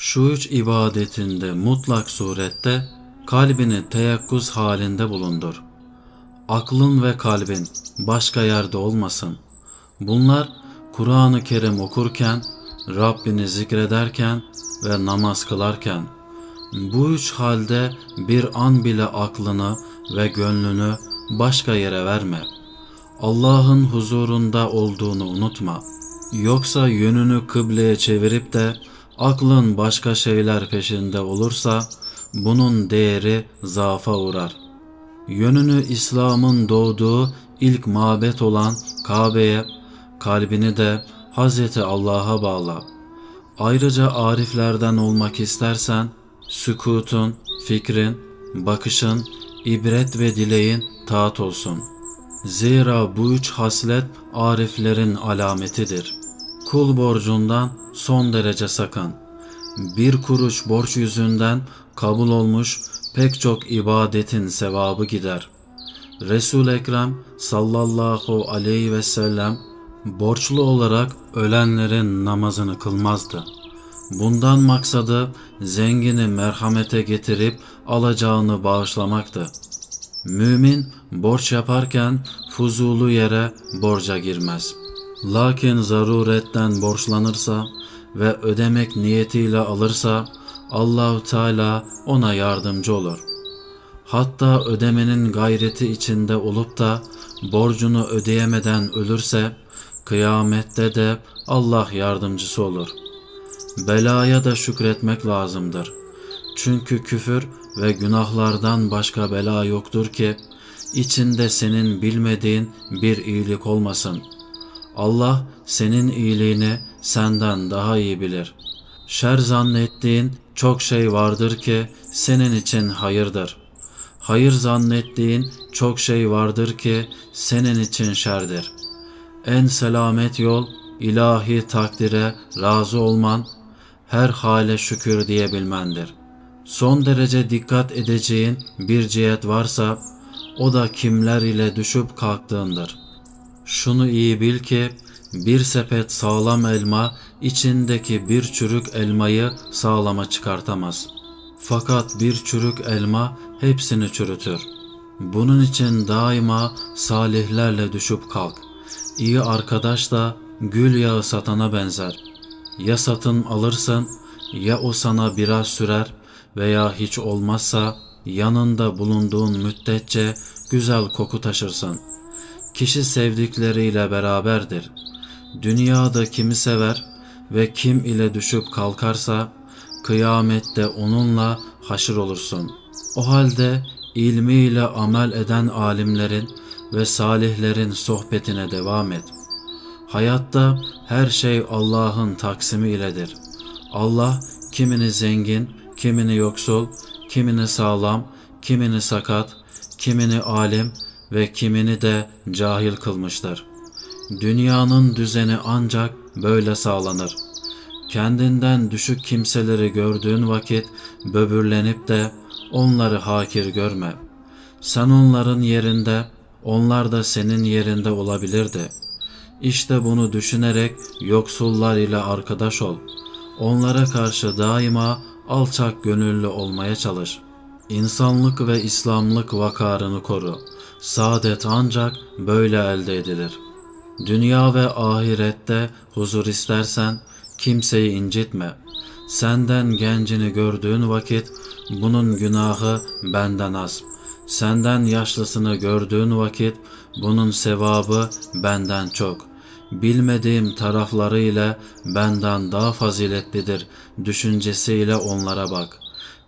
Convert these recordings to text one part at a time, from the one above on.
Şu üç ibadetinde mutlak surette kalbini teyakkuz halinde bulundur. Aklın ve kalbin başka yerde olmasın. Bunlar Kur'an-ı Kerim okurken, Rabbini zikrederken ve namaz kılarken bu üç halde bir an bile aklını ve gönlünü başka yere verme. Allah'ın huzurunda olduğunu unutma. Yoksa yönünü kıbleye çevirip de aklın başka şeyler peşinde olursa bunun değeri zaafa uğrar. Yönünü İslam'ın doğduğu ilk mabet olan Kabe'ye, kalbini de Hazreti Allah'a bağla. Ayrıca ariflerden olmak istersen sükutun, fikrin, bakışın, ibret ve dileğin taat olsun. Zira bu üç haslet ariflerin alametidir. Kul borcundan son derece sakın. Bir kuruş borç yüzünden kabul olmuş pek çok ibadetin sevabı gider. Resul Ekrem sallallahu aleyhi ve sellem borçlu olarak ölenlerin namazını kılmazdı. Bundan maksadı zengini merhamete getirip alacağını bağışlamaktı. Mümin borç yaparken fuzulu yere borca girmez. Lakin zaruretten borçlanırsa ve ödemek niyetiyle alırsa Allahu Teala ona yardımcı olur. Hatta ödemenin gayreti içinde olup da borcunu ödeyemeden ölürse kıyamette de Allah yardımcısı olur. Belaya da şükretmek lazımdır. Çünkü küfür ve günahlardan başka bela yoktur ki içinde senin bilmediğin bir iyilik olmasın. Allah senin iyiliğini senden daha iyi bilir. Şer zannettiğin çok şey vardır ki senin için hayırdır. Hayır zannettiğin çok şey vardır ki senin için şerdir. En selamet yol ilahi takdire razı olman, her hale şükür diyebilmendir. Son derece dikkat edeceğin bir cihet varsa o da kimler ile düşüp kalktığındır. Şunu iyi bil ki bir sepet sağlam elma içindeki bir çürük elmayı sağlama çıkartamaz. Fakat bir çürük elma hepsini çürütür. Bunun için daima salihlerle düşüp kalk. İyi arkadaş da gül yağı satana benzer. Ya satın alırsın ya o sana biraz sürer veya hiç olmazsa yanında bulunduğun müddetçe güzel koku taşırsın. Kişi sevdikleriyle beraberdir. Dünyada kimi sever ve kim ile düşüp kalkarsa kıyamette onunla haşır olursun. O halde ilmiyle amel eden alimlerin ve salihlerin sohbetine devam et. Hayatta her şey Allah'ın taksimi iledir. Allah kimini zengin, kimini yoksul, kimini sağlam, kimini sakat, kimini alim ve kimini de cahil kılmıştır. Dünyanın düzeni ancak böyle sağlanır. Kendinden düşük kimseleri gördüğün vakit böbürlenip de onları hakir görme. Sen onların yerinde, onlar da senin yerinde olabilirdi. İşte bunu düşünerek yoksullar ile arkadaş ol. Onlara karşı daima alçak gönüllü olmaya çalış. İnsanlık ve İslamlık vakarını koru. Saadet ancak böyle elde edilir. Dünya ve ahirette huzur istersen kimseyi incitme. Senden gencini gördüğün vakit bunun günahı benden az. Senden yaşlısını gördüğün vakit bunun sevabı benden çok. Bilmediğim tarafları ile benden daha faziletlidir düşüncesiyle onlara bak.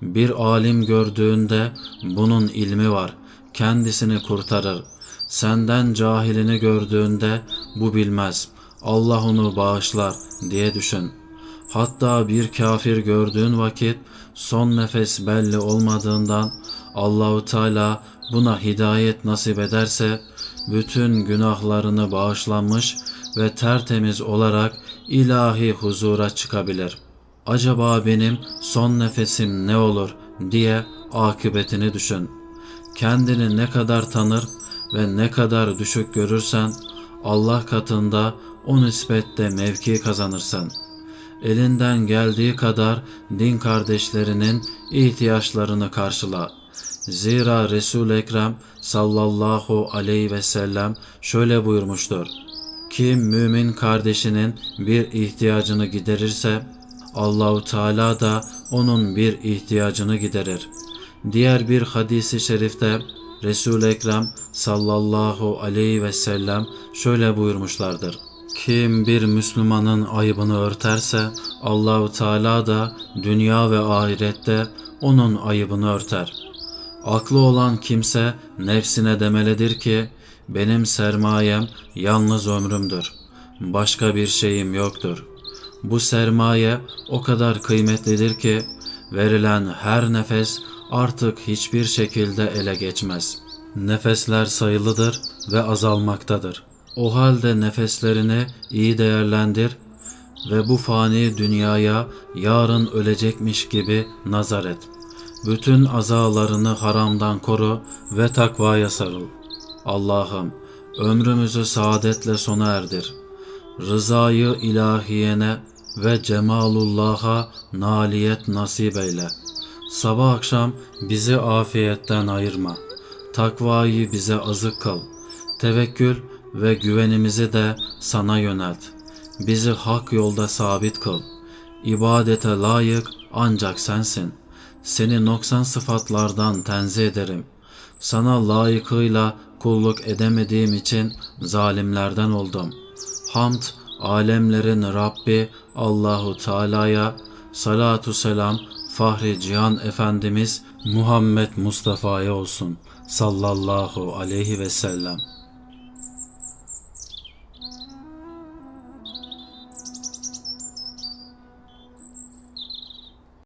Bir alim gördüğünde bunun ilmi var, kendisini kurtarır. Senden cahilini gördüğünde bu bilmez, Allah onu bağışlar diye düşün. Hatta bir kafir gördüğün vakit son nefes belli olmadığından Allahu Teala buna hidayet nasip ederse bütün günahlarını bağışlanmış ve tertemiz olarak ilahi huzura çıkabilir. Acaba benim son nefesim ne olur diye akıbetini düşün. Kendini ne kadar tanır ve ne kadar düşük görürsen Allah katında o nispette mevki kazanırsın. elinden geldiği kadar din kardeşlerinin ihtiyaçlarını karşıla. Zira Resul Ekrem sallallahu aleyhi ve sellem şöyle buyurmuştur. Kim mümin kardeşinin bir ihtiyacını giderirse Allahu Teala da onun bir ihtiyacını giderir. Diğer bir hadisi şerifte Resul Ekrem sallallahu aleyhi ve sellem şöyle buyurmuşlardır. Kim bir Müslümanın ayıbını örterse Allahu Teala da dünya ve ahirette onun ayıbını örter. Aklı olan kimse nefsine demelidir ki benim sermayem yalnız ömrümdür. Başka bir şeyim yoktur. Bu sermaye o kadar kıymetlidir ki verilen her nefes artık hiçbir şekilde ele geçmez. Nefesler sayılıdır ve azalmaktadır. O halde nefeslerini iyi değerlendir ve bu fani dünyaya yarın ölecekmiş gibi nazar et. Bütün azalarını haramdan koru ve takvaya sarıl. Allah'ım ömrümüzü saadetle sona erdir. Rızayı ilahiyene ve cemalullah'a naliyet nasip eyle. Sabah akşam bizi afiyetten ayırma. Takvayı bize azık kıl. Tevekkül ve güvenimizi de sana yönelt. Bizi hak yolda sabit kıl. İbadete layık ancak sensin. Seni noksan sıfatlardan tenzih ederim. Sana layıkıyla kulluk edemediğim için zalimlerden oldum. Hamd alemlerin Rabbi Allahu Teala'ya salatu selam Fahri Cihan Efendimiz Muhammed Mustafa'ya olsun sallallahu aleyhi ve sellem.